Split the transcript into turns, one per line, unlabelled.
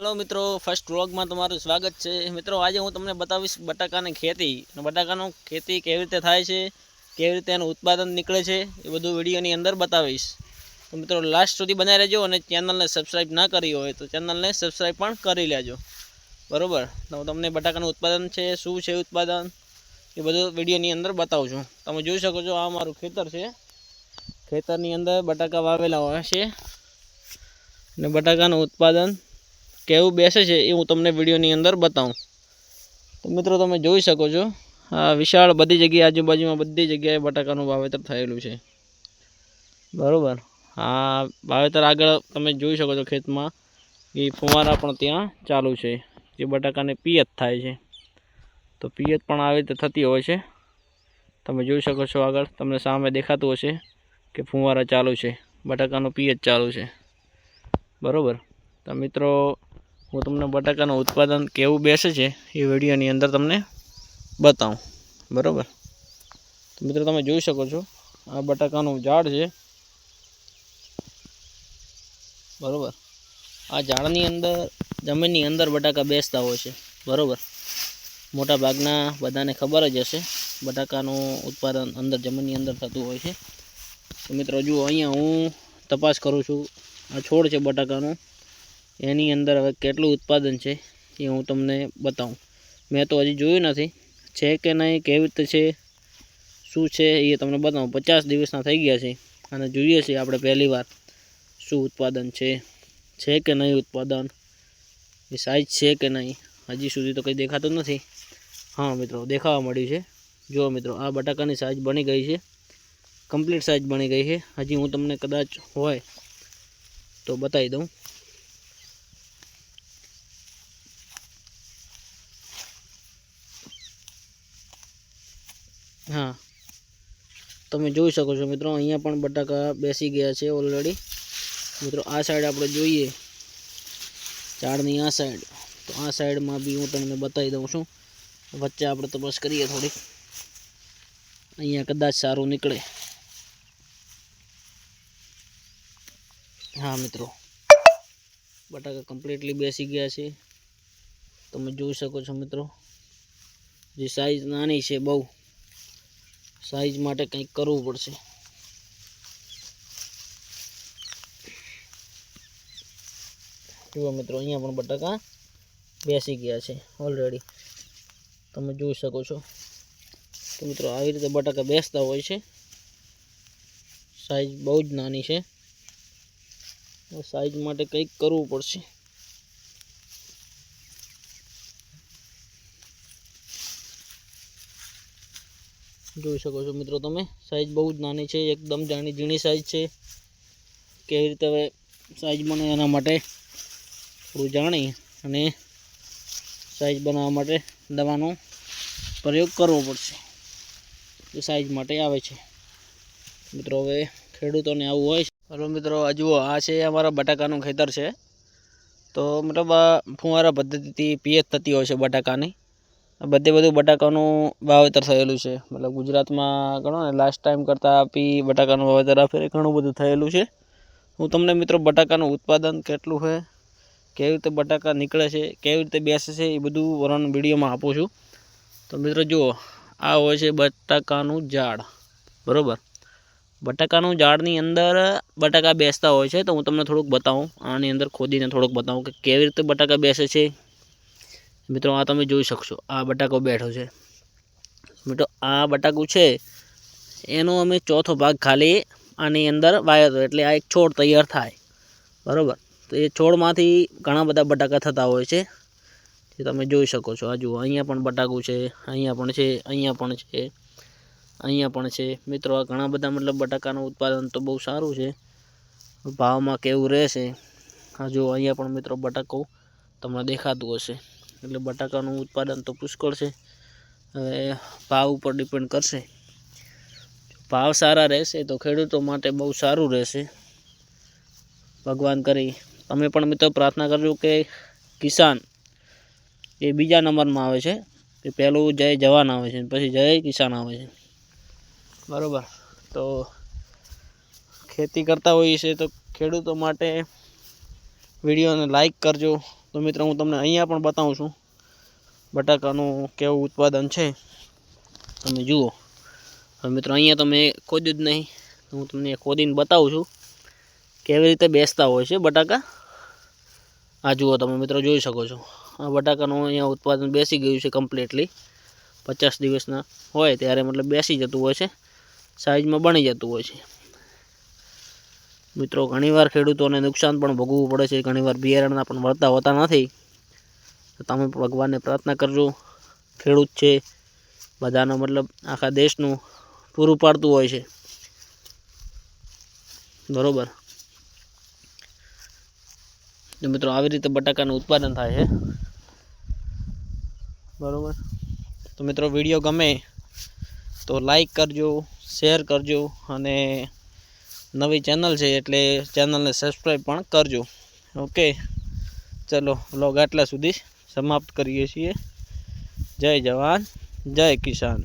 Hello મિત્રો first વ્લોગમાં તમારું સ્વાગત છે. મિત્રો, આજે હું તમને બતાવીશ બટાકાની ખેતી. અને બટાકાનું ખેતી કેવી રીતે થાય છે, કેવી રીતે એનું ઉત્પાદન નીકળે છે, એ બધું વિડીયોની અંદર બતાવીશ. તો મિત્રો લાસ્ટ સુધી બનાવી રહેજો અને ચેનલને સબસ્ક્રાઈબ ના કરી હોય તો ચેનલને સબસ્ક્રાઈબ પણ કરી લેજો. બરાબર? તો હું તમને બટાકાનું ઉત્પાદન છે, શું છે ઉત્પાદન, એ બધું વિડીયોની અંદર બતાવું છું તમે જોઈ શકો છો, આ મારું ખેતર છે. ખેતરની અંદર બટાકા વાવેલા હોય છે. અને બટાકાનું ઉત્પાદન કેવું બેસે છે એ હું તમને વિડીયોની અંદર બતાવું. તો મિત્રો તમે જોઈ શકો છો, આ વિશાળ બધી જગ્યાએ આજુબાજુમાં બધી જગ્યાએ બટાકાનું વાવેતર થયેલું છે. બરાબર? આ વાવેતર આગળ તમે જોઈ શકો છો ખેતમાં, એ ફુવારા પણ ત્યાં ચાલુ છે, જે બટાકાને પિયત થાય છે. તો પિયત પણ આવી રીતે થતી હોય છે. તમે જોઈ શકો છો આગળ, તમને સામે દેખાતું હશે કે ફુવારા ચાલુ છે, બટાકાનું પિયત ચાલુ છે. બરાબર? તો મિત્રો હું તમને બટાકાનું ઉત્પાદન કેવું બેસે છે એ વિડીયોની અંદર તમને બતાવું. બરાબર? મિત્રો તમે જોઈ શકો છો, આ બટાકાનું ઝાડ છે. બરાબર? આ ઝાડની અંદર, જમીનની અંદર બટાકા બેસતા હોય છે. બરાબર? મોટા ભાગના બધાને ખબર જ હશે, બટાકાનું ઉત્પાદન અંદર જમીનની અંદર થતું હોય છે. તો મિત્રો જુઓ અહીંયા હું તપાસ કરું છું, આ છોડ છે બટાકાનું. એની અંદર હવે કેટલું ઉત્પાદન છે એ હું તમને બતાવું. મેં તો હજી જોયું નથી. છે કે નહીં, કેવી રીતે છે, શું છે એ તમને બતાવું. પચાસ દિવસના થઈ ગયા છે અને જોઈએ છીએ આપણે પહેલી વાર શું ઉત્પાદન છે. છે કે નહીં ઉત્પાદન? એ સાઈઝ છે કે નહીં? હજી સુધી તો કંઈ દેખાતું નથી. હા મિત્રો, દેખાવા મળ્યું છે. જુઓ મિત્રો, આ બટાકાની સાઈઝ બની ગઈ છે. કમ્પ્લીટ સાઈઝ બની ગઈ છે. હજી હું તમને કદાચ હોય તો બતાવી દઉં. હા. તમે જોઈ શકો છો મિત્રો, અહીંયા પણ બટાકા બેસી ગયા છે ઓલરેડી મિત્રો, આ સાઈડ આપણે જોઈએ. ઝાડની આ સાઈડ તો આ સાઈડમાં બી હું તમને બતાવી દઉં છું. વચ્ચે આપણે તપાસ કરીએ થોડીક અહીંયા કદાચ સારું નીકળે. હા, મિત્રો. બટાકા કમ્પ્લીટલી બેસી ગયા છે. તમે જોઈ શકો છો મિત્રો, જે સાઈઝ નાની છે બહુ. સાઈઝ માટે કંઈક કરવું પડશે. જુઓ મિત્રો, અહીંયા પણ બટાકા બેસી ગયા છે ઓલરેડી તમે જોઈ શકો છો. તો મિત્રો, આવી રીતે બટાકા બેસતા હોય છે. સાઈઝ બહુ જ નાની છે. સાઈઝ માટે કંઈક કરવું પડશે. જોઈ શકો છો મિત્રો તમે. સાઇઝ બહુ જ નાની છે, એકદમ જાણી ઝીણી સાઈઝ છે. કેવી રીતે હવે સાઇઝ બને એના માટે થોડું જાણી અને સાઇઝ બનાવવા માટે દવાનો પ્રયોગ કરવો પડશે. એ સાઇઝ માટે આવે છે. મિત્રો હવે ખેડૂતોને આવું હોય હલો મિત્રો જુઓ, આ છે અમારા બટાકાનું ખેતર છે. તો મતલબ આ ફુવારા પદ્ધતિથી પિયત થતી હોય છે બટાકાની. બધે બધું બટાકાનું વાવેતર થયેલું છે. મતલબ ગુજરાતમાં ગણો ને લાસ્ટ ટાઈમ કરતાં આપી બટાકાનું વાવેતર, આ ફેરે ઘણું બધું થયેલું છે. હું તમને મિત્રો બટાકાનું ઉત્પાદન કેટલું છે કેવી રીતે બટાકા નીકળે છે, કેવી રીતે બેસે છે, એ બધું વર્ણન વિડીયોમાં આપું છું. તો મિત્રો જુઓ, આ હોય છે બટાકાનું ઝાડ. બરાબર? બટાકાનું ઝાડની અંદર બટાકા બેસતા હોય છે, તો હું તમને થોડુંક બતાવું. આની અંદર ખોદીને થોડુંક બતાવું કે કેવી રીતે બટાકા બેસે છે મિત્રો, આ તમે જોઈ શકશો. આ બટાકો બેઠો છે. મિત્રો, આ બટાકું છે, એનો અમે ચોથો ભાગ ખાલી આની અંદર વાયો હતો. એટલે આ એક છોડ તૈયાર થાય. બરાબર? તો એ છોડમાંથી ઘણા બધા બટાકા થતા હોય છે. જે તમે જોઈ શકો છો. આ જુઓ, અહીંયા પણ બટાકું છે, અહીંયા પણ છે, અહીંયા પણ છે, અહીંયા પણ છે. મિત્રો, આ ઘણા બધા મતલબ બટાકાનું ઉત્પાદન તો બહુ સારું છે. ભાવમાં કેવું રહેશે? આ જુઓ, અહીંયા પણ મિત્રો બટાકો તમને દેખાતું હશે. એટલે બટાકાનું ઉત્પાદન તો પુષ્કળ છે. હવે ભાવ ઉપર ડિપેન્ડ કરશે. ભાવ સારા રહેશે તો ખેડૂતો માટે બહુ સારું રહેશે. ભગવાન કરી. તમે પણ મિત્રો પ્રાર્થના કરજો કે કિસાન એ બીજા નંબરમાં આવે છે. કે પહેલું જય જવાન આવે છે, પછી જય કિસાન આવે છે. બરાબર. તો ખેતી કરતા હોઈએ છીએ તો ખેડૂતો માટે વિડીયોને લાઈક કરજો. તો મિત્રો, હું તમને અહીંયા પણ બતાવું છું. બટાકાનું કેવું ઉત્પાદન છે? તમે જુઓ. મિત્રો, અહીંયા તમે ખોદ્યું જ નહીં. તો હું તમને ખોદીને બતાવું છું કેવી રીતે બેસતા હોય છે બટાકા. આ જુઓ તમે મિત્રો, જોઈ શકો છો. આ બટાકાનું અહીંયા ઉત્પાદન બેસી ગયું છે કમ્પ્લીટલી પચાસ દિવસના હોય ત્યારે મતલબ બેસી જતું હોય છે. સાઈઝમાં બની જતું હોય છે. મિત્રો, ઘણીવાર ખેડૂતોને નુકસાન પણ ભોગવવું પડે છે. ઘણીવાર બિયારણના પણ વળતા હોતા નથી. તો તમે ભગવાનને પ્રાર્થના કરજો. ખેડૂત છે. બધાનો મતલબ આખા દેશનું પૂરું પાડતું હોય છે. બરોબર? તો મિત્રો, આવી રીતે બટાકાનું ઉત્પાદન થાય છે. બરોબર? તો મિત્રો, વીડિયો ગમે તો લાઈક કરજો, શેર કરજો અને નવી ચેનલ છે એટલે ચેનલને સબસ્ક્રાઈબ પણ કરજો. ઓકે ચલો વ્લોગ આટલા સુધી સમાપ્ત કરીએ છીએ. જય જવાન, જય કિસાન.